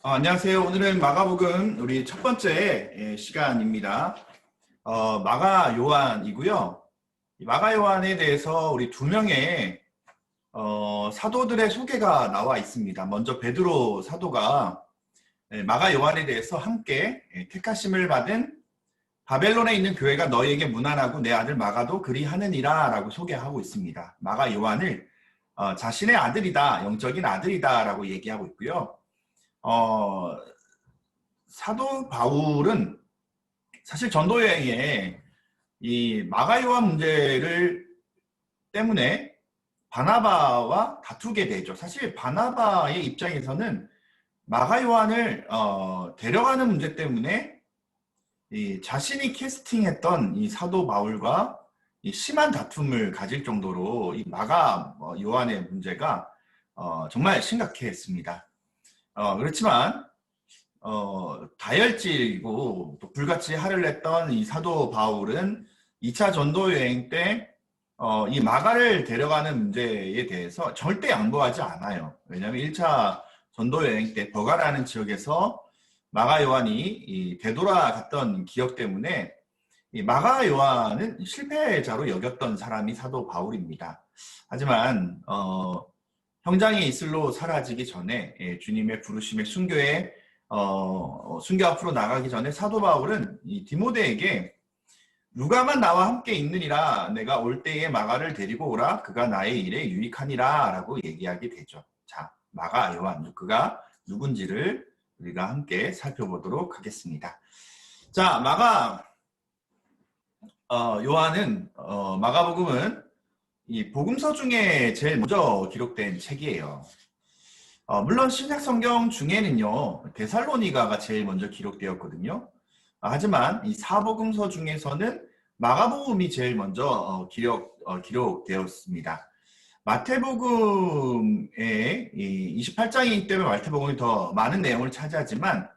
어, 안녕하세요. 오늘은 마가복음 우리 첫 번째 예, 시간입니다. 어, 마가 요한이고요. 이 마가 요한에 대해서 우리 두 명의 어, 사도들의 소개가 나와 있습니다. 먼저 베드로 사도가 예, 마가 요한에 대해서 함께 예, 택하심을 받은 바벨론에 있는 교회가 너희에게 무난하고 내 아들 마가도 그리 하느니라 라고 소개하고 있습니다. 마가 요한을 어, 자신의 아들이다, 영적인 아들이다 라고 얘기하고 있고요. 어, 사도 바울은 사실 전도 여행에 이 마가 요한 문제를 때문에 바나바와 다투게 되죠. 사실 바나바의 입장에서는 마가 요한을 어, 데려가는 문제 때문에 이 자신이 캐스팅했던 이 사도 바울과 이 심한 다툼을 가질 정도로 이 마가 어, 요한의 문제가 어, 정말 심각했습니다. 어, 그렇지만 어, 다혈질이고 또 불같이 화를 냈던 이 사도 바울은 2차 전도 여행 때 어, 이 마가를 데려가는 문제에 대해서 절대 양보하지 않아요. 왜냐하면 1차 전도 여행 때 버가라는 지역에서 마가 요한이 이 되돌아갔던 기억 때문에 이 마가 요한은 실패자로 여겼던 사람이 사도 바울입니다. 하지만 어, 형장의 이슬로 사라지기 전에 예, 주님의 부르심의 순교에 어, 순교 앞으로 나가기 전에 사도 바울은 이 디모데에게 누가만 나와 함께 있느니라 내가 올 때에 마가를 데리고 오라 그가 나의 일에 유익하니라 라고 얘기하게 되죠. 자 마가 요한 그가 누군지를 우리가 함께 살펴보도록 하겠습니다. 자 마가 어, 요한은 어, 마가복음은 이 복음서 중에 제일 먼저 기록된 책이에요. 어, 물론 신약 성경 중에는요 데살로니가가 제일 먼저 기록되었거든요. 아, 하지만 이 사복음서 중에서는 마가복음이 제일 먼저 어, 기록 어, 기록되었습니다. 마태복음의 28장이기 때문에 마태복음이 더 많은 내용을 차지하지만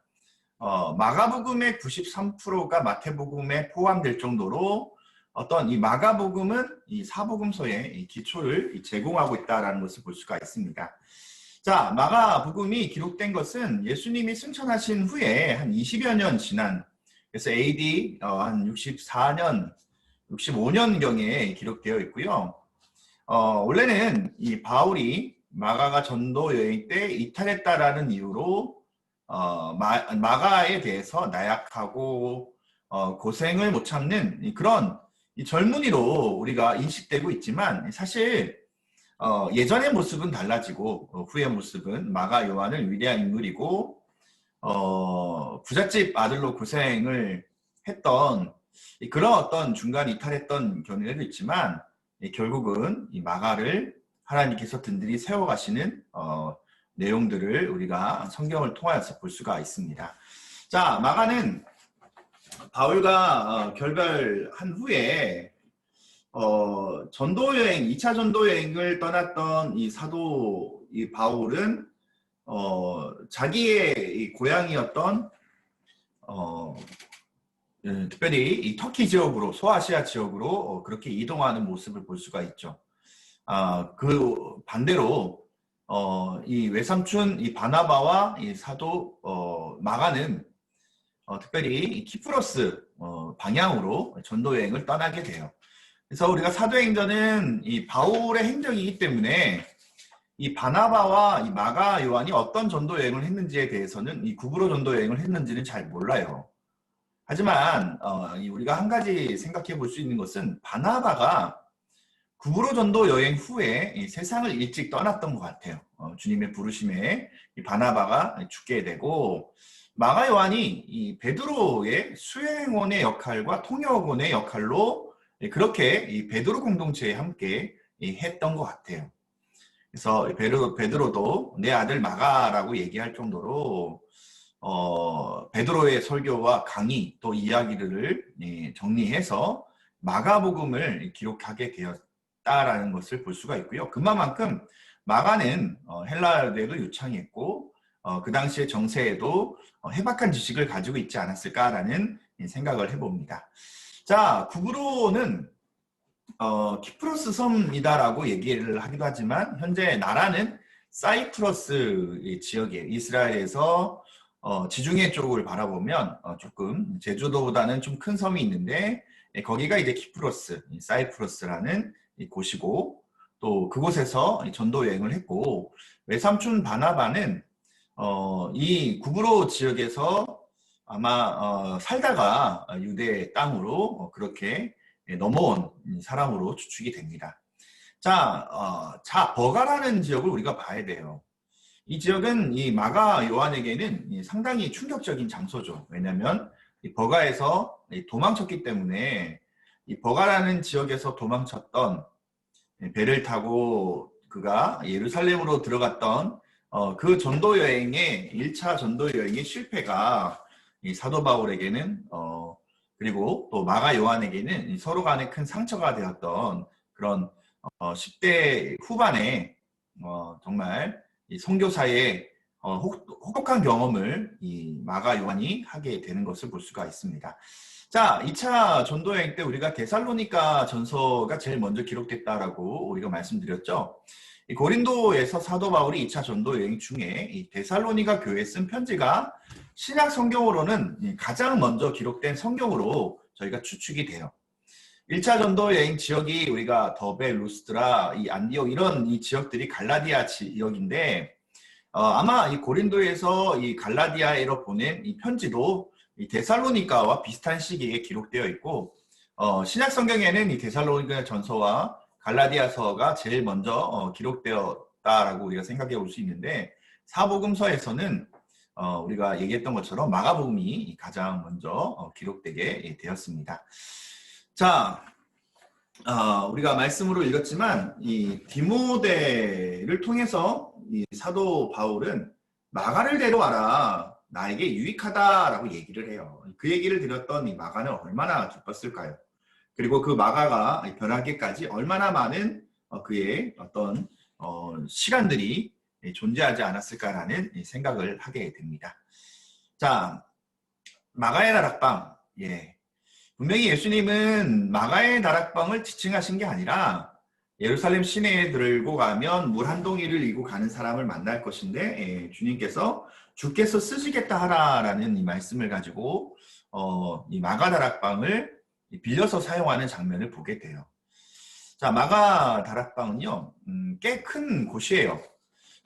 어, 마가복음의 93%가 마태복음에 포함될 정도로 어떤 이 마가복음은 이 사복음서의 이 기초를 제공하고 있다라는 것을 볼 수가 있습니다. 자, 마가복음이 기록된 것은 예수님이 승천하신 후에 한 20여 년 지난 그래서 AD 어, 한 64년, 65년경에 기록되어 있고요. 어, 원래는 이 바울이 마가가 전도 여행 때 이탈했다라는 이유로 어, 마, 마가에 대해서 나약하고 어, 고생을 못 참는 그런 젊은이로 우리가 인식되고 있지만 사실 어, 예전의 모습은 달라지고 어, 후의 모습은 마가 요한을 위대한 인물이고 어, 부잣집 아들로 고생을 했던 그런 어떤 중간 이탈했던 견해도 있지만 결국은 이 마가를 하나님께서 든든히 세워가시는 어, 내용들을 우리가 성경을 통하여서 볼 수가 있습니다. 자, 마가는 바울과 어, 결별한 후에 어, 전도 여행, 2차 전도 여행을 떠났던 이 사도 이 바울은 어, 자기의 고향이었던 어, 예, 특별히 이 터키 지역으로 소아시아 지역으로 어, 그렇게 이동하는 모습을 볼 수가 있죠. 아, 그 반대로 어, 이 외삼촌 이 바나바와 이 사도 어, 마가는 어, 특별히 키프로스 어, 방향으로 전도 여행을 떠나게 돼요. 그래서 우리가 사도행전은 이 바울의 행적이기 때문에 이 바나바와 이 마가 요한이 어떤 전도 여행을 했는지에 대해서는 이 구부로 전도 여행을 했는지는 잘 몰라요. 하지만 어, 우리가 한 가지 생각해 볼 수 있는 것은 바나바가 구부로 전도 여행 후에 세상을 일찍 떠났던 것 같아요. 어, 주님의 부르심에 바나바가 죽게 되고 마가 요한이 이 베드로의 수행원의 역할과 통역원의 역할로 그렇게 이 베드로 공동체에 함께 했던 것 같아요. 그래서 베드로, 베드로도 내 아들 마가라고 얘기할 정도로 어, 베드로의 설교와 강의 또 이야기를 예, 정리해서 마가복음을 기록하게 되었다라는 것을 볼 수가 있고요. 그만큼 마가는 어, 헬라어에도 유창했고 어, 그 당시의 정세에도 어, 해박한 지식을 가지고 있지 않았을까라는 생각을 해봅니다. 자, 구브로는 어, 키프로스 섬이다라고 얘기를 하기도 하지만 현재 나라는 사이프러스 이 지역이에요. 이스라엘에서 어, 지중해 쪽을 바라보면 어, 조금 제주도보다는 좀 큰 섬이 있는데 예, 거기가 이제 키프로스, 이 사이프러스라는 이 곳이고 또 그곳에서 이 전도 여행을 했고 외삼촌 바나바는 어, 이 구브로 지역에서 아마 어, 살다가 유대 땅으로 어, 그렇게 예, 넘어온 사람으로 추측이 됩니다. 자, 어, 자 버가라는 지역을 우리가 봐야 돼요. 이 지역은 이 마가 요한에게는 이 상당히 충격적인 장소죠. 왜냐하면 이 버가에서 이 도망쳤기 때문에 이 버가라는 지역에서 도망쳤던 예, 배를 타고 그가 예루살렘으로 들어갔던 어, 그 전도 여행의 1차 전도 여행의 실패가 이 사도 바울에게는 어, 그리고 또 마가 요한에게는 이 서로 간에 큰 상처가 되었던 그런 어, 10대 후반에 어, 정말 이 선교사의 어, 혹, 혹독한 경험을 이 마가 요한이 하게 되는 것을 볼 수가 있습니다. 자, 2차 전도 여행 때 우리가 데살로니가 전서가 제일 먼저 기록됐다라고 우리가 말씀드렸죠. 이 고린도에서 사도 바울이 2차 전도 여행 중에 이 데살로니가 교회에 쓴 편지가 신약 성경으로는 가장 먼저 기록된 성경으로 저희가 추측이 돼요. 1차 전도 여행 지역이 우리가 더베, 루스트라, 이 안디옥 이런 이 지역들이 갈라디아 지역인데 어, 아마 이 고린도에서 이 갈라디아에로 보낸 이 편지도 이 데살로니카와 비슷한 시기에 기록되어 있고 어, 신약 성경에는 이 데살로니카 전서와 갈라디아서가 제일 먼저 어, 기록되었다라고 우리가 생각해 볼 수 있는데 사복음서에서는 어, 우리가 얘기했던 것처럼 마가복음이 가장 먼저 어, 기록되게 되었습니다. 자, 어, 우리가 말씀으로 읽었지만 이 디모데를 통해서 이 사도 바울은 마가를 데려와라 나에게 유익하다라고 얘기를 해요. 그 얘기를 들었던 이 마가는 얼마나 기뻤을까요? 그리고 그 마가가 변하기까지 얼마나 많은 어, 그의 어떤 어, 시간들이 존재하지 않았을까라는 생각을 하게 됩니다. 자, 마가의 다락방, 예. 분명히 예수님은 마가의 다락방을 지칭하신 게 아니라 예루살렘 시내에 들고 가면 물 한 동이를 이고 가는 사람을 만날 것인데 예, 주님께서 주께서 쓰시겠다 하라라는 이 말씀을 가지고 어, 이 마가 다락방을 빌려서 사용하는 장면을 보게 돼요. 자 마가 다락방은요 음, 꽤 큰 곳이에요.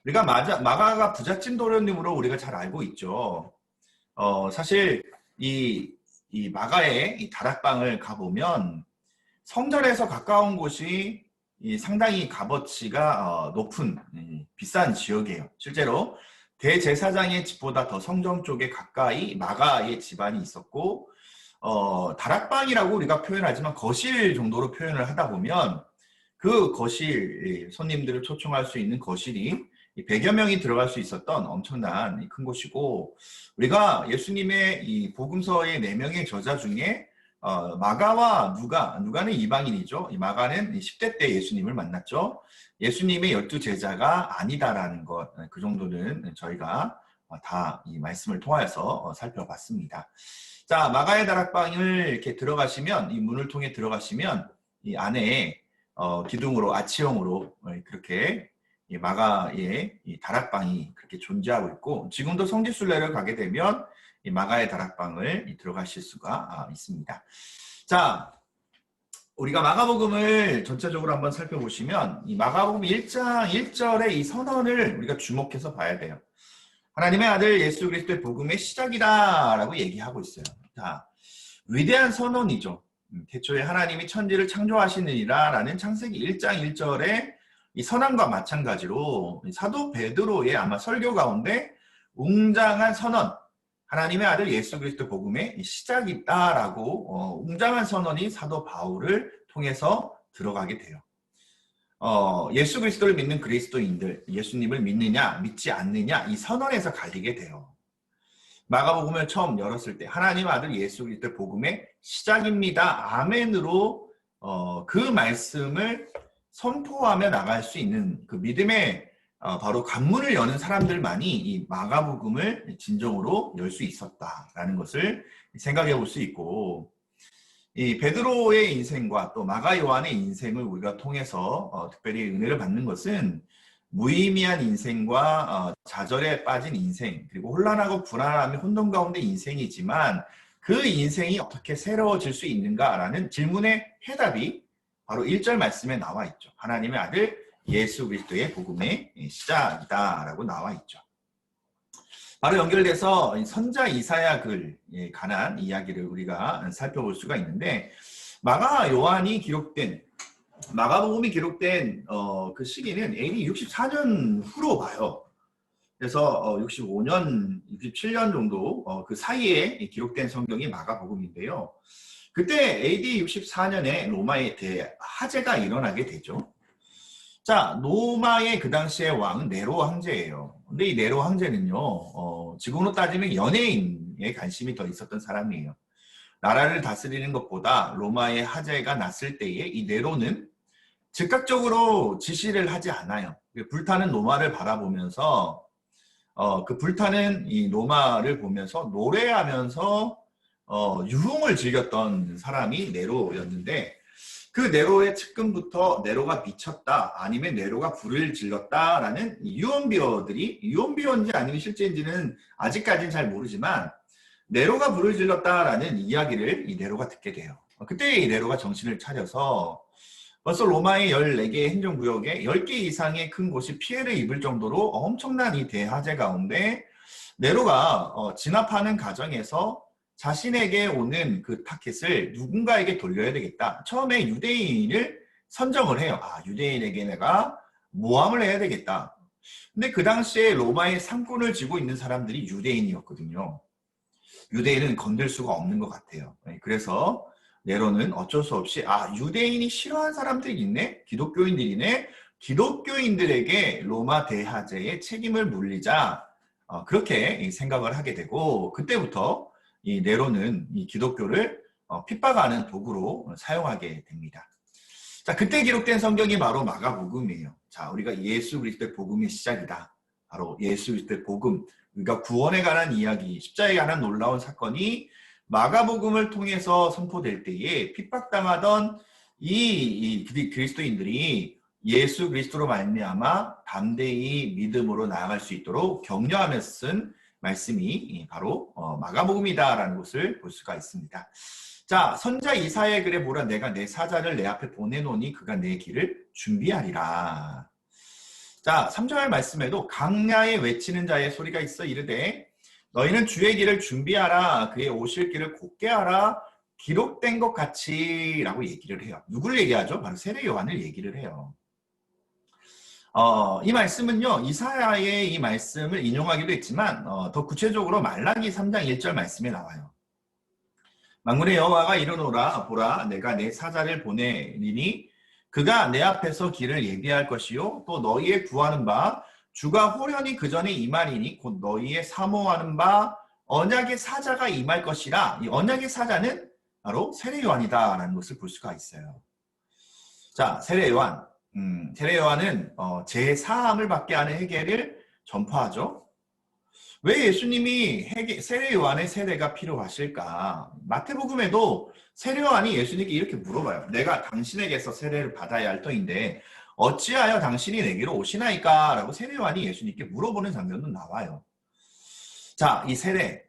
우리가 마자, 마가가 부잣집 도련님으로 우리가 잘 알고 있죠. 어, 사실 이, 이 마가의 이 다락방을 가보면 성전에서 가까운 곳이 이 상당히 값어치가 어, 높은 음, 비싼 지역이에요. 실제로 대제사장의 집보다 더 성전 쪽에 가까이 마가의 집안이 있었고 어, 다락방이라고 우리가 표현하지만 거실 정도로 표현을 하다 보면 그 거실 손님들을 초청할 수 있는 거실이 100여 명이 들어갈 수 있었던 엄청난 큰 곳이고 우리가 예수님의 이 복음서의 4명의 저자 중에 어, 마가와 누가, 누가는 이방인이죠. 이 마가는 10대 때 예수님을 만났죠. 예수님의 열두 제자가 아니다라는 것, 그 정도는 저희가 다 이 말씀을 통하여서 살펴봤습니다. 자, 마가의 다락방을 이렇게 들어가시면, 이 문을 통해 들어가시면, 이 안에 어, 기둥으로, 아치형으로 그렇게 이 마가의 이 다락방이 그렇게 존재하고 있고 지금도 성지순례를 가게 되면 이 마가의 다락방을 들어가실 수가 아, 있습니다. 자, 우리가 마가복음을 전체적으로 한번 살펴보시면 이 마가복음 1장 1절의 이 선언을 우리가 주목해서 봐야 돼요. 하나님의 아들 예수 그리스도의 복음의 시작이다라고 얘기하고 있어요. 자, 위대한 선언이죠. 음, 태초에 하나님이 천지를 창조하시느니라 라는 창세기 1장 1절에 이 선언과 마찬가지로 사도 베드로의 아마 설교 가운데 웅장한 선언, 하나님의 아들 예수 그리스도 복음의 시작이다라고 어, 웅장한 선언이 사도 바울을 통해서 들어가게 돼요. 어, 예수 그리스도를 믿는 그리스도인들, 예수님을 믿느냐, 믿지 않느냐, 이 선언에서 갈리게 돼요. 마가복음을 처음 열었을 때 하나님 아들 예수 그리스도 복음의 시작입니다. 아멘으로 어, 그 말씀을 선포하며 나갈 수 있는 그 믿음의 어, 바로 관문을 여는 사람들만이 이 마가복음을 진정으로 열 수 있었다라는 것을 생각해 볼 수 있고 이 베드로의 인생과 또 마가 요한의 인생을 우리가 통해서 어, 특별히 은혜를 받는 것은 무의미한 인생과 어, 좌절에 빠진 인생 그리고 혼란하고 불안함이 혼돈 가운데 인생이지만 그 인생이 어떻게 새로워질 수 있는가라는 질문의 해답이 바로 1절 말씀에 나와 있죠. 하나님의 아들 예수 그리스도의 복음의 시작이다라고 나와 있죠. 바로 연결돼서 선자 이사야 글에 관한 이야기를 우리가 살펴볼 수가 있는데 마가 요한이 기록된 마가복음이 기록된 어, 그 시기는 AD 64년 후로 봐요. 그래서 어, 65년, 67년 정도 어, 그 사이에 기록된 성경이 마가복음인데요. 그때 AD 64년에 로마의 대화재가 일어나게 되죠. 자, 로마의 그 당시의 왕은 네로 황제예요. 근데 이 네로 황제는요, 어, 지금으로 따지면 연예인에 관심이 더 있었던 사람이에요. 나라를 다스리는 것보다 로마의 화재가 났을 때에 이 네로는 즉각적으로 지시를 하지 않아요. 불타는 로마를 바라보면서 어, 그 불타는 이 로마를 보면서 노래하면서 어, 유흥을 즐겼던 사람이 네로였는데 그 네로의 측근부터 네로가 미쳤다 아니면 네로가 불을 질렀다라는 유언비어들이 유언비어인지 아니면 실제인지는 아직까지는 잘 모르지만 네로가 불을 질렀다라는 이야기를 이 네로가 듣게 돼요. 그때 이 네로가 정신을 차려서 벌써 로마의 14개의 행정구역에 10개 이상의 큰 곳이 피해를 입을 정도로 엄청난 이 대화재 가운데 네로가 어, 진압하는 과정에서 자신에게 오는 그 타켓을 누군가에게 돌려야 되겠다. 처음에 유대인을 선정을 해요. 아, 유대인에게 내가 모함을 해야 되겠다. 근데 그 당시에 로마의 상권을 쥐고 있는 사람들이 유대인이었거든요. 유대인은 건들 수가 없는 것 같아요. 네, 그래서 네로는 어쩔 수 없이 아 유대인이 싫어하는 사람들이 있네 기독교인들이네 기독교인들에게 로마 대화제의 책임을 물리자 어, 그렇게 생각을 하게 되고 그때부터 이 네로는 이 기독교를 어, 핍박하는 도구로 사용하게 됩니다. 자 그때 기록된 성경이 바로 마가복음이에요. 자 우리가 예수 그리스도의 복음의 시작이다. 바로 예수 그리스도의 복음 그러니까 구원에 관한 이야기 십자에 관한 놀라운 사건이 마가복음을 통해서 선포될 때에 핍박당하던 이, 이 그리스도인들이 예수 그리스도로 말미암아 담대히 믿음으로 나아갈 수 있도록 격려하며 쓴 말씀이 바로 어, 마가복음이다라는 것을 볼 수가 있습니다. 자, 선자 이사의 글에 보라 내가 내 사자를 내 앞에 보내노니 그가 내 길을 준비하리라. 자, 3절 말씀에도 강야에 외치는 자의 소리가 있어 이르되 너희는 주의 길을 준비하라. 그의 오실 길을 곧게 하라. 기록된 것 같이 라고 얘기를 해요. 누굴 얘기하죠? 바로 세례 요한을 얘기를 해요. 어, 이 말씀은요, 이사야의 이 말씀을 인용하기도 했지만, 어, 더 구체적으로 말라기 3장 1절 말씀에 나와요. 만군의 여호와가 이르노라 보라 내가 내 사자를 보내리니 그가 내 앞에서 길을 예비할 것이요 또 너희의 구하는 바 주가 호련히 그 전에 임하리니 곧 너희의 사모하는 바 언약의 사자가 임할 것이라 이 언약의 사자는 바로 세례 요한이다라는 것을 볼 수가 있어요. 자, 세례 요한. 음, 세례 요한은 어, 제 사함을 받게 하는 해계를 전파하죠. 왜 예수님이 해계, 세례 요한의 세례가 필요하실까? 마태복음에도 세례 요한이 예수님께 이렇게 물어봐요. 내가 당신에게서 세례를 받아야 할 터인데 어찌하여 당신이 내게로 오시나이까? 라고 세례요한이 예수님께 물어보는 장면도 나와요. 자, 이 세례.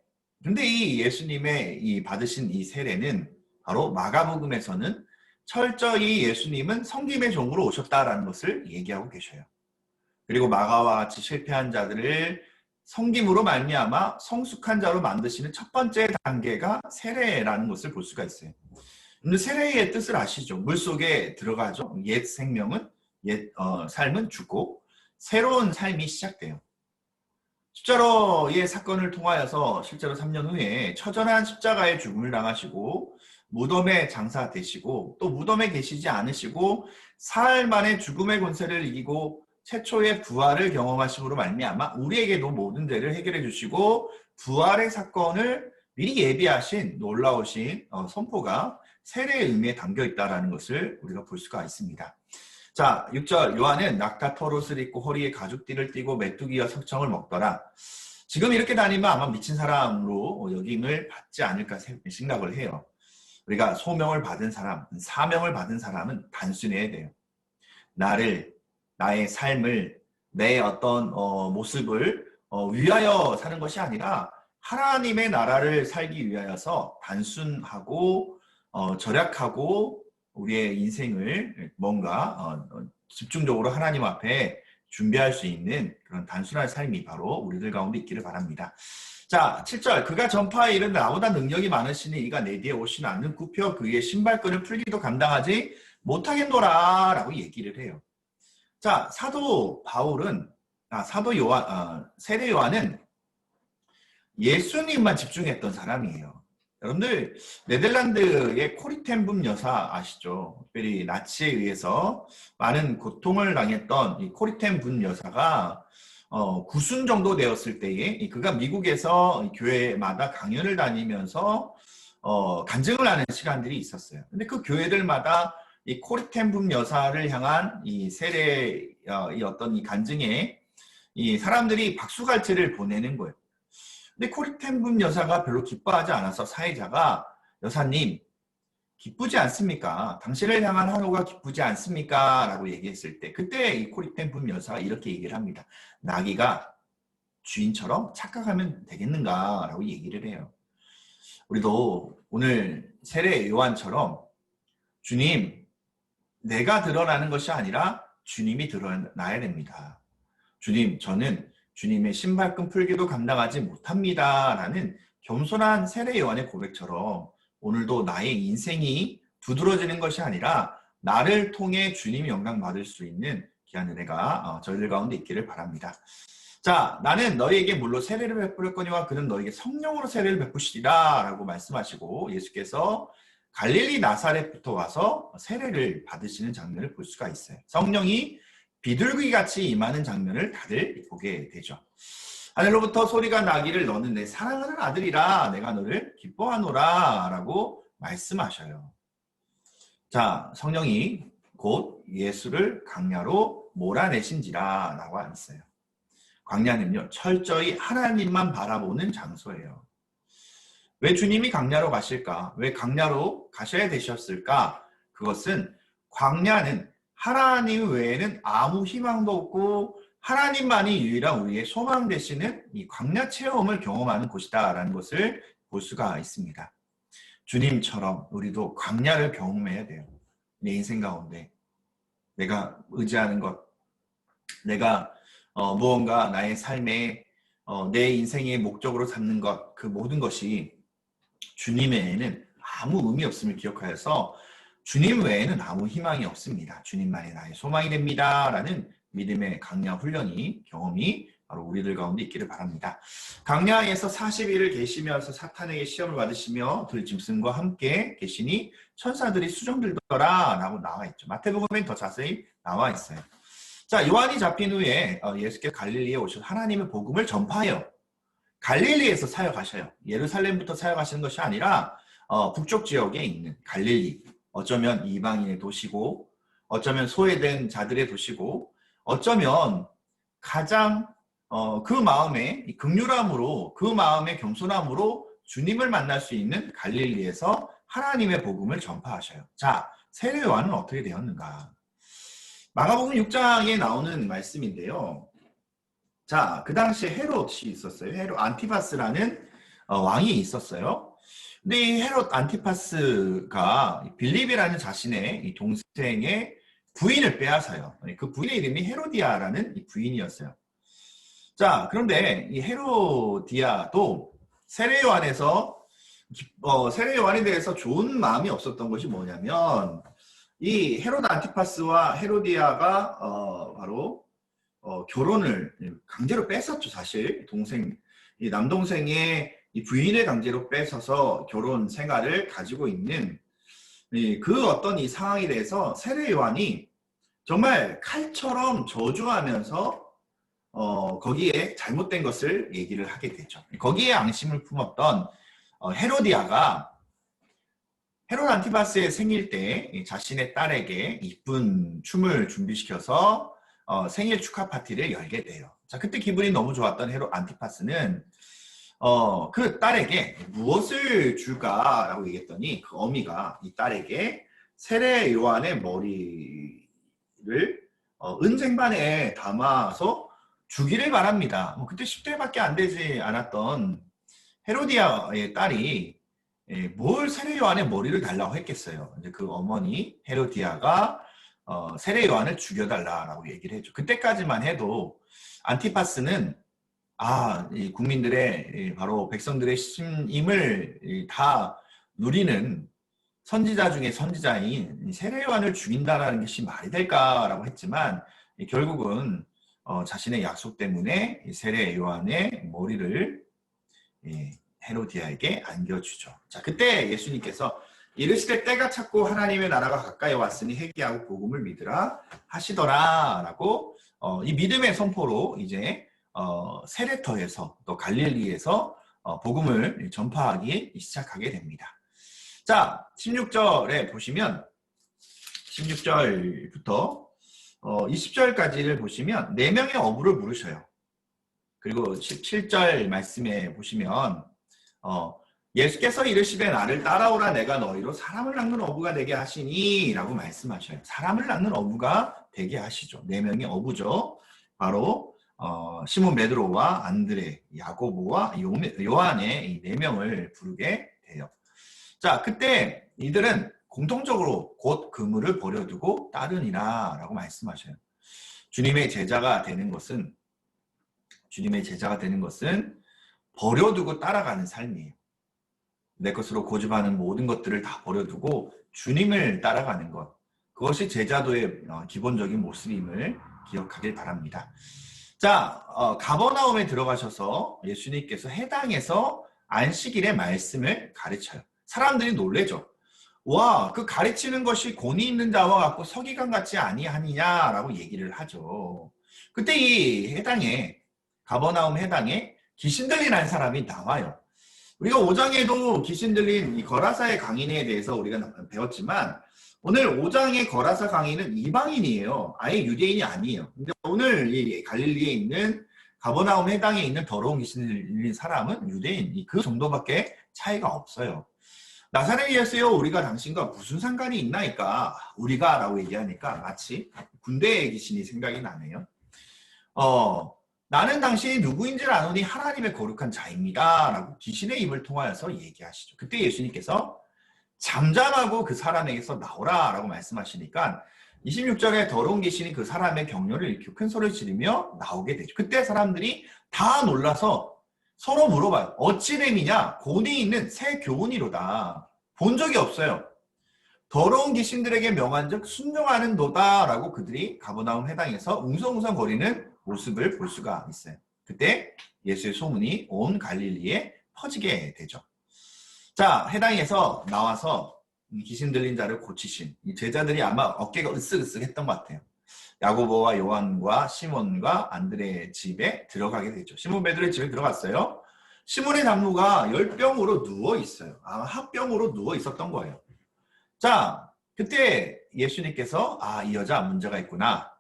근데 이 예수님의 이 받으신 이 세례는 바로 마가복음에서는 철저히 예수님은 성김의 종으로 오셨다라는 것을 얘기하고 계셔요. 그리고 마가와 같이 실패한 자들을 성김으로 말미암아 성숙한 자로 만드시는 첫 번째 단계가 세례라는 것을 볼 수가 있어요. 근데 세례의 뜻을 아시죠? 물 속에 들어가죠. 옛 생명은 옛 어, 삶은 죽고 새로운 삶이 시작돼요. 십자로의 사건을 통하여서 실제로 3년 후에 처절한 십자가의 죽음을 당하시고 무덤에 장사 되시고 또 무덤에 계시지 않으시고 사흘 만에 죽음의 권세를 이기고 최초의 부활을 경험하심으로 말미암아 우리에게도 모든 죄를 해결해 주시고 부활의 사건을 미리 예비하신 놀라우신 어, 선포가 세례의 의미에 담겨 있다는 것을 우리가 볼 수가 있습니다. 자, 6절 요한은 낙타 털옷을 입고 허리에 가죽띠를 띠고 메뚜기와 석청을 먹더라. 지금 이렇게 다니면 아마 미친 사람으로 여김을 받지 않을까 생각을 해요. 우리가 소명을 받은 사람, 사명을 받은 사람은 단순해야 돼요. 나를, 나의 삶을 내 어떤 어, 모습을 어, 위하여 사는 것이 아니라 하나님의 나라를 살기 위하여서 단순하고 어, 절약하고 우리의 인생을 뭔가 어, 어, 집중적으로 하나님 앞에 준비할 수 있는 그런 단순한 삶이 바로 우리들 가운데 있기를 바랍니다. 자, 7절. 그가 전파에 이른 나보다 능력이 많으시니 이가 내 뒤에 오시는 않는 굽혀 그의 신발끈을 풀기도 감당하지 못하겠노라 라고 얘기를 해요. 자, 사도 바울은, 아, 사도 요한, 아, 세례 요한은 예수님만 집중했던 사람이에요. 여러분들, 네덜란드의 코리텐붐 여사 아시죠? 특별히 나치에 의해서 많은 고통을 당했던 이 코리텐붐 여사가 어, 구순 정도 되었을 때에 그가 미국에서 교회마다 강연을 다니면서 어, 간증을 하는 시간들이 있었어요. 근데 그 교회들마다 이 코리텐붐 여사를 향한 이 세례 어, 이 어떤 이 간증에 이 사람들이 박수갈채를 보내는 거예요. 근데 코리텐붐 여사가 별로 기뻐하지 않아서 사회자가 여사님 기쁘지 않습니까? 당신을 향한 환호가 기쁘지 않습니까? 라고 얘기했을 때 그때 이 코리텐붐 여사가 이렇게 얘기를 합니다. 나귀가 주인처럼 착각하면 되겠는가? 라고 얘기를 해요. 우리도 오늘 세례 요한처럼 주님 내가 드러나는 것이 아니라 주님이 드러나야 됩니다. 주님 저는 주님의 신발끈 풀기도 감당하지 못합니다. 라는 겸손한 세례 요한의 고백처럼 오늘도 나의 인생이 두드러지는 것이 아니라 나를 통해 주님이 영광 받을 수 있는 귀한 은혜가 어, 저희들 가운데 있기를 바랍니다. 자, 나는 너희에게 물로 세례를 베풀었거니와 그는 너에게 성령으로 세례를 베푸시리라 라고 말씀하시고 예수께서 갈릴리 나사렛부터 와서 세례를 받으시는 장면을 볼 수가 있어요. 성령이 비둘기 같이 임하는 장면을 다들 보게 되죠. 하늘로부터 소리가 나기를 너는 내 사랑하는 아들이라 내가 너를 기뻐하노라 라고 말씀하셔요. 자, 성령이 곧 예수를 강야로 몰아내신지라 라고 했어요. 광야는요, 철저히 하나님만 바라보는 장소예요. 왜 주님이 광야로 가실까? 왜 광야로 가셔야 되셨을까? 그것은 광야는 하나님 외에는 아무 희망도 없고 하나님만이 유일한 우리의 소망 되시는 이 광야 체험을 경험하는 곳이다라는 것을 볼 수가 있습니다. 주님처럼 우리도 광야를 경험해야 돼요. 내 인생 가운데 내가 의지하는 것, 내가 어, 무언가 나의 삶에 어, 내 인생의 목적으로 삼는 것, 그 모든 것이 주님 외에는 아무 의미 없음을 기억하여서 주님 외에는 아무 희망이 없습니다. 주님만이 나의 소망이 됩니다. 라는 믿음의 강야 훈련이 경험이 바로 우리들 가운데 있기를 바랍니다. 강야에서 40일을 계시면서 사탄에게 시험을 받으시며 들짐승과 함께 계시니 천사들이 수정들더라 라고 나와 있죠. 마태복음엔 더 자세히 나와 있어요. 자, 요한이 잡힌 후에 어, 예수께서 갈릴리에 오셔 하나님의 복음을 전파하여 갈릴리에서 사역하셔요. 예루살렘부터 사역하시는 것이 아니라 어, 북쪽 지역에 있는 갈릴리, 어쩌면 이방인의 도시고 어쩌면 소외된 자들의 도시고 어쩌면 가장 어, 그 마음에 극률함으로 그 마음의 겸손함으로 주님을 만날 수 있는 갈릴리에서 하나님의 복음을 전파하셔요. 자, 세례 요한은 어떻게 되었는가? 마가복음 6장에 나오는 말씀인데요. 자, 그 당시에 헤롯이 있었어요. 헤롯 안티파스라는 어, 왕이 있었어요. 근데 이 헤롯 안티파스가 빌립이라는 자신의 동생의 부인을 빼앗아요. 그 부인의 이름이 헤로디아라는 부인이었어요. 자, 그런데 이 헤로디아도 세례요한에서 어, 세례요한에 대해서 좋은 마음이 없었던 것이 뭐냐면 이 헤로드 안티파스와 헤로디아가 어, 바로 어, 결혼을 강제로 뺏었죠 사실 동생 이 남동생의 이 부인을 강제로 뺏어서 결혼 생활을 가지고 있는 그 어떤 이 상황에 대해서 세례 요한이 정말 칼처럼 저주하면서 어, 거기에 잘못된 것을 얘기를 하게 되죠. 거기에 앙심을 품었던 어, 헤로디아가 헤롯 안티바스의 생일 때 자신의 딸에게 이쁜 춤을 준비시켜서 어, 생일 축하 파티를 열게 돼요. 자, 그때 기분이 너무 좋았던 헤롯 안티파스는 어, 그 딸에게 무엇을 줄까라고 얘기했더니 그 어미가 이 딸에게 세례 요한의 머리를 어, 은쟁반에 담아서 주기를 바랍니다. 뭐 그때 10대밖에 안 되지 않았던 헤로디아의 딸이 예, 뭘 세례 요한의 머리를 달라고 했겠어요. 이제 그 어머니 헤로디아가 어, 세례 요한을 죽여달라라고 얘기를 했죠. 그때까지만 해도 안티파스는 아, 이 국민들의 이 바로 백성들의 심임을 이다 누리는 선지자 중에 선지자인 이 세례 요한을 죽인다라는 것이 말이 될까라고 했지만 이 결국은 어, 자신의 약속 때문에 이 세례 요한의 머리를 이 헤로디아에게 안겨주죠. 자, 그때 예수님께서 이르시되 때가 찼고 하나님의 나라가 가까이 왔으니 회개하고 복음을 믿으라 하시더라라고 어, 이 믿음의 선포로 이제 어, 세례터에서 또 갈릴리에서 어, 복음을 전파하기 시작하게 됩니다. 자, 16절에 보시면 16절부터 어, 20절까지를 보시면 네 명의 어부를 부르셔요. 그리고 17절 말씀에 보시면 어, 예수께서 이르시되 나를 따라오라 내가 너희로 사람을 낚는 어부가 되게 하시니 라고 말씀하셔요. 사람을 낚는 어부가 되게 하시죠. 네 명의 어부죠. 바로 어, 시몬 베드로와 안드레, 야고보와 요한의 이네 명을 부르게 돼요. 자, 그때 이들은 공통적으로 곧 그물을 버려두고 따르니라 라고 말씀하셔요. 주님의 제자가 되는 것은 주님의 제자가 되는 것은 버려두고 따라가는 삶이에요. 내 것으로 고집하는 모든 것들을 다 버려두고 주님을 따라가는 것. 그것이 제자도의 어, 기본적인 모습임을 기억하길 바랍니다. 자, 어, 가버나움에 들어가셔서 예수님께서 해당에서 안식일의 말씀을 가르쳐요. 사람들이 놀래죠. 와, 그 가르치는 것이 권위 있는 자와 같고 서기관 같지 아니하니냐라고 얘기를 하죠. 그때 이 해당에 가버나움 해당에 귀신 들린한 사람이 나와요. 우리가 5장에도 귀신 들린 이 거라사의 강인에 대해서 우리가 배웠지만 오늘 5장의 거라사 강인은 이방인이에요. 아예 유대인이 아니에요. 근데 오늘 이 갈릴리에 있는 가버나움 해당에 있는 더러운 귀신 들린 사람은 유대인. 그 정도밖에 차이가 없어요. 나사렛이었어요. 우리가 당신과 무슨 상관이 있나이까? 우리가 라고 얘기하니까 마치 군대의 귀신이 생각이 나네요. 어, 나는 당신이 누구인지를 아노니 하나님의 거룩한 자입니다. 라고 귀신의 입을 통하여서 얘기하시죠. 그때 예수님께서 잠잠하고 그 사람에게서 나오라 라고 말씀하시니까 26절에 더러운 귀신이 그 사람의 격려를 일으키고 큰 소리를 지르며 나오게 되죠. 그때 사람들이 다 놀라서 서로 물어봐요. 어찌 됨이냐? 곤이 있는 새 교훈이로다. 본 적이 없어요. 더러운 귀신들에게 명한 즉 순종하는 도다 라고 그들이 가버나움 해당에서 웅성웅성 거리는 모습을 볼 수가 있어요. 그때 예수의 소문이 온 갈릴리에 퍼지게 되죠. 자, 해당에서 나와서 귀신 들린 자를 고치신 이 제자들이 아마 어깨가 으쓱으쓱했던 것 같아요. 야고보와 요한과 시몬과 안드레의 집에 들어가게 되죠. 시몬 베드로의 집에 들어갔어요. 시몬의 장모가 열병으로 누워 있어요. 아마 합병으로 누워 있었던 거예요. 자, 그때 예수님께서 아, 이 여자 문제가 있구나.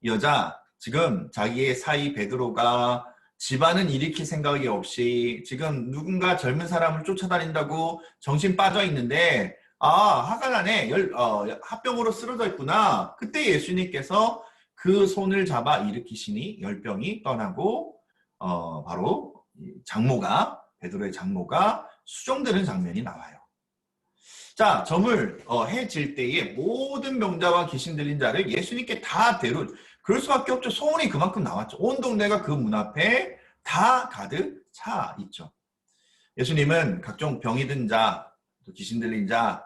이 여자 지금 자기의 사이 베드로가 집안은 일으킬 생각이 없이 지금 누군가 젊은 사람을 쫓아다닌다고 정신 빠져 있는데 아 화가 나네 열, 어, 합병으로 쓰러져 있구나 그때 예수님께서 그 손을 잡아 일으키시니 열병이 떠나고 어, 바로 장모가 베드로의 장모가 수종되는 장면이 나와요. 자 점을 어, 해질 때에 모든 병자와 귀신 들린 자를 예수님께 다 데려 그럴 수밖에 없죠. 소문이 그만큼 나왔죠. 온 동네가 그 문 앞에 다 가득 차 있죠. 예수님은 각종 병이 든 자, 또 귀신 들린 자,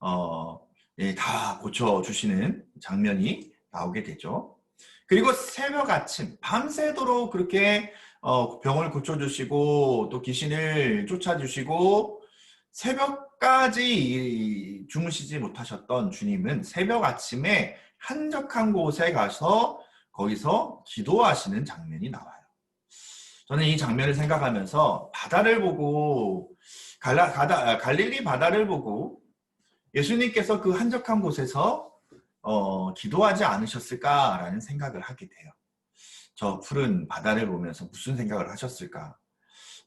어, 예, 다 고쳐주시는 장면이 나오게 되죠. 그리고 새벽 아침, 밤새도록 그렇게 어, 병을 고쳐주시고 또 귀신을 쫓아주시고 새벽 까지 주무시지 못하셨던 주님은 새벽 아침에 한적한 곳에 가서 거기서 기도하시는 장면이 나와요. 저는 이 장면을 생각하면서 바다를 보고 갈라, 가다, 갈릴리 바다를 보고 예수님께서 그 한적한 곳에서 어, 기도하지 않으셨을까라는 생각을 하게 돼요. 저 푸른 바다를 보면서 무슨 생각을 하셨을까?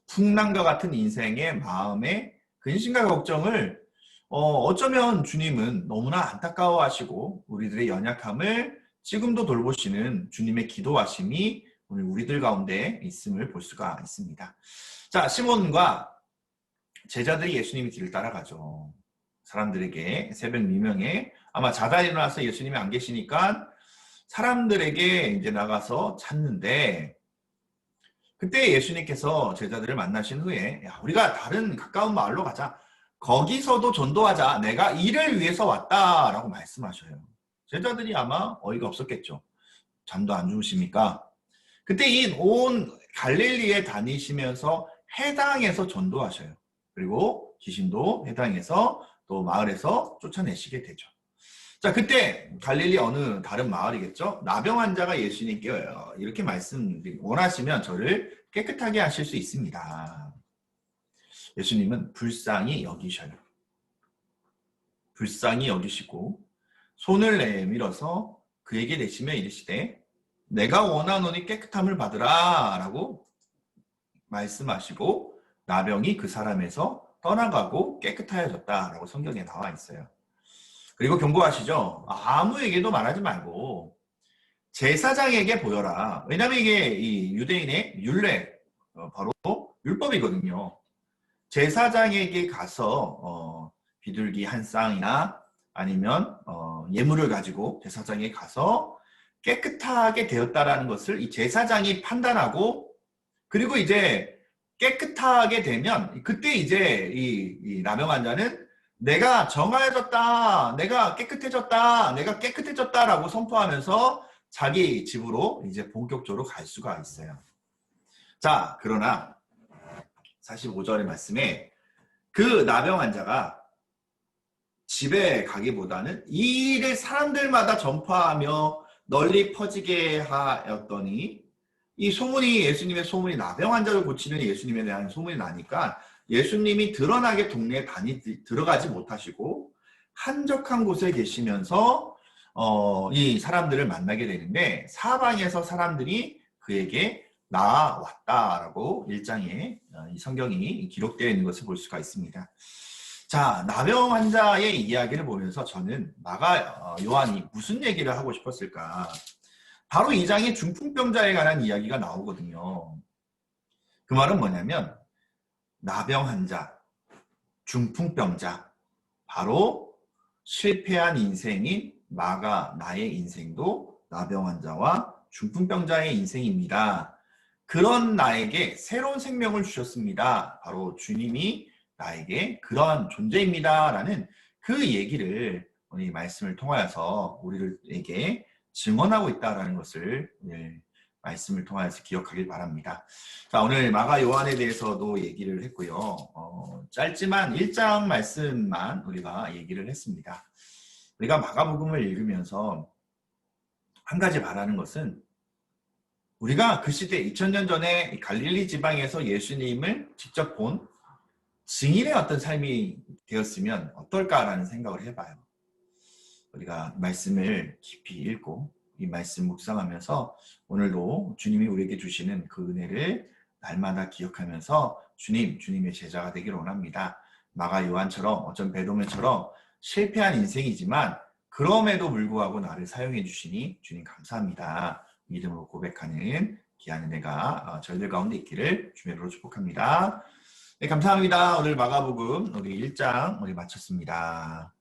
풍랑과 같은 인생의 마음에 근심과 걱정을 어, 어쩌면 주님은 너무나 안타까워하시고 우리들의 연약함을 지금도 돌보시는 주님의 기도하심이 오늘 우리들 가운데 있음을 볼 수가 있습니다. 자, 시몬과 제자들이 예수님의 뒤를 따라가죠. 사람들에게 새벽 미명에 아마 자다 일어나서 예수님이 안 계시니까 사람들에게 이제 나가서 찾는데 그때 예수님께서 제자들을 만나신 후에 야, 우리가 다른 가까운 마을로 가자. 거기서도 전도하자. 내가 이를 위해서 왔다라고 말씀하셔요. 제자들이 아마 어이가 없었겠죠. 잠도 안 주무십니까? 그때 이 온 갈릴리에 다니시면서 해당에서 전도하셔요. 그리고 귀신도 해당에서 또 마을에서 쫓아내시게 되죠. 자, 그때 갈릴리 어느 다른 마을이겠죠? 나병 환자가 예수님께 이렇게 말씀 원하시면 저를 깨끗하게 하실 수 있습니다. 예수님은 불쌍히 여기셔요. 불쌍히 여기시고 손을 내밀어서 그에게 내시며 이르시되 내가 원하노니 깨끗함을 받으라 라고 말씀하시고 나병이 그 사람에서 떠나가고 깨끗하여졌다 라고 성경에 나와 있어요. 그리고 경고하시죠. 아무에게도 말하지 말고 제사장에게 보여라. 왜냐하면 이게 이 유대인의 율례 어, 바로 율법이거든요. 제사장에게 가서 어, 비둘기 한 쌍이나 아니면 어, 예물을 가지고 제사장에 가서 깨끗하게 되었다라는 것을 이 제사장이 판단하고 그리고 이제 깨끗하게 되면 그때 이제 이, 이 나병 환자는 내가 정하여졌다, 내가 깨끗해졌다, 내가 깨끗해졌다라고 선포하면서 자기 집으로 이제 본격적으로 갈 수가 있어요. 자, 그러나 45절의 말씀에 그 나병 환자가 집에 가기보다는 이 일을 사람들마다 전파하며 널리 퍼지게 하였더니 이 소문이 예수님의 소문이 나병 환자를 고치는 예수님에 대한 소문이 나니까 예수님이 드러나게 동네에 다니 들어가지 못하시고 한적한 곳에 계시면서 어, 이 사람들을 만나게 되는데 사방에서 사람들이 그에게 나왔다라고 일장에 어, 이 성경이 기록되어 있는 것을 볼 수가 있습니다. 자, 나병 환자의 이야기를 보면서 저는 마가 어, 요한이 무슨 얘기를 하고 싶었을까? 바로 이 장에 중풍병자에 관한 이야기가 나오거든요. 그 말은 뭐냐면 나병 환자, 중풍병자, 바로 실패한 인생인 마가 나의 인생도 나병 환자와 중풍병자의 인생입니다. 그런 나에게 새로운 생명을 주셨습니다. 바로 주님이 나에게 그런 존재입니다. 라는 그 얘기를 우리 말씀을 통하여서 우리에게 증언하고 있다라는 것을 오늘 말씀을 통하여서 기억하길 바랍니다. 자, 오늘 마가 요한에 대해서도 얘기를 했고요. 어, 짧지만 1장 말씀만 우리가 얘기를 했습니다. 우리가 마가복음을 읽으면서 한 가지 바라는 것은 우리가 그 시대 2000년 전에 갈릴리 지방에서 예수님을 직접 본 증인의 어떤 삶이 되었으면 어떨까라는 생각을 해봐요. 우리가 말씀을 깊이 읽고 이 말씀 묵상하면서 오늘도 주님이 우리에게 주시는 그 은혜를 날마다 기억하면서 주님, 주님의 제자가 되기를 원합니다. 마가 요한처럼 어쩐 베드로처럼 실패한 인생이지만 그럼에도 불구하고 나를 사용해 주시니 주님 감사합니다. 믿음으로 고백하는 귀한 은혜가 어, 저희들 가운데 있기를 주님으로 축복합니다. 네, 감사합니다. 오늘 마가복음 우리 1장 우리 마쳤습니다.